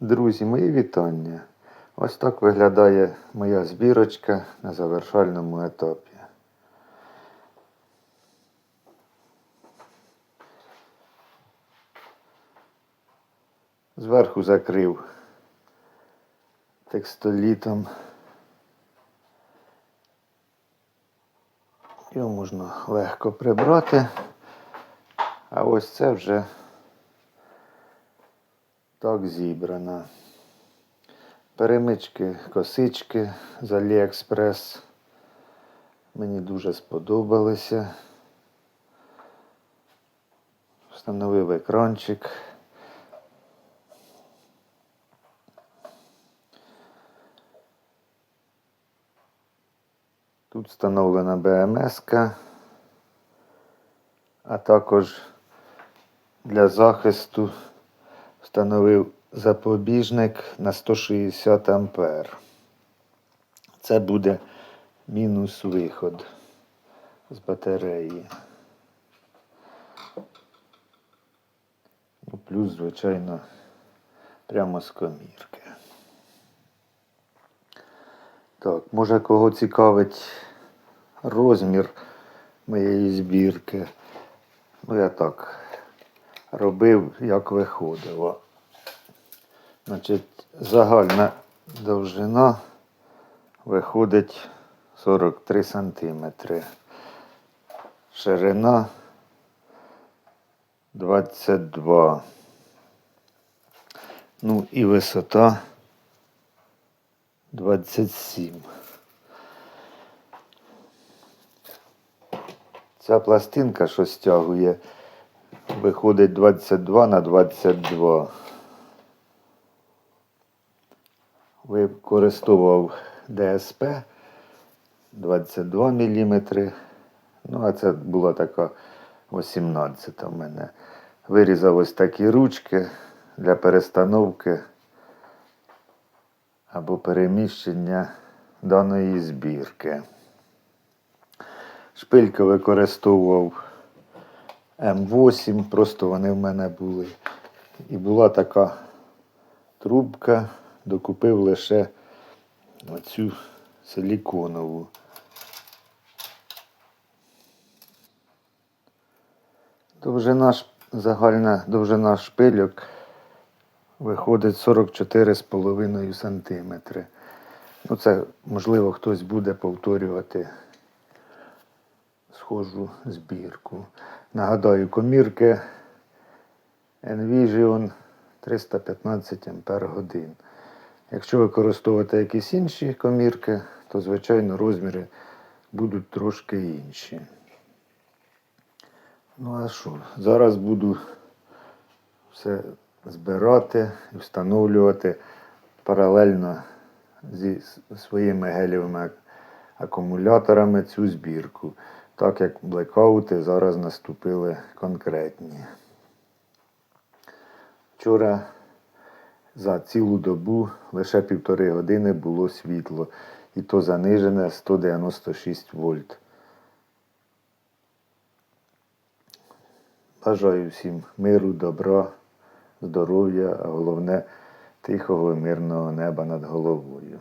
Друзі, мої вітання. Ось так виглядає моя збірочка на завершальному етапі. Зверху закрив текстолітом. Його можна легко прибрати. А ось це вже так зібрано. Перемички, косички з Аліекспрес. Мені дуже сподобалися. Встановив екранчик. Тут встановлена БМС, а також для захисту встановив запобіжник на 160 ампер. Це буде мінус виход з батареї. Ну, плюс, звичайно, прямо з комірки. Так, може кого цікавить розмір моєї збірки. Ну, я так робив, як виходило. Значить, загальна довжина виходить 43 сантиметри. Ширина 22. Ну і висота 27. Ця пластинка, що стягує, виходить 22 на 22. Використовував ДСП 22 мм. Ну, а це була така 18 в мене. Вирізав ось такі ручки для перестановки або переміщення даної збірки. Шпильки використовував М8, просто вони в мене були. І була така трубка, докупив лише оцю силіконову. Довжина, загальна довжина шпильок виходить 44,5 см. Ну, це, можливо, хтось буде повторювати схожу збірку. Нагадаю, комірки Envision 315 Ампер годин. Якщо використовувати якісь інші комірки, то, звичайно, розміри будуть трошки інші. Ну а що? Зараз буду все збирати і встановлювати паралельно зі своїми гелівими акумуляторами цю збірку, так як блекаути зараз наступили конкретні. Вчора за цілу добу лише півтори години було світло, і то занижене 196 вольт. Бажаю всім миру, добра, здоров'я, а головне тихого і мирного неба над головою.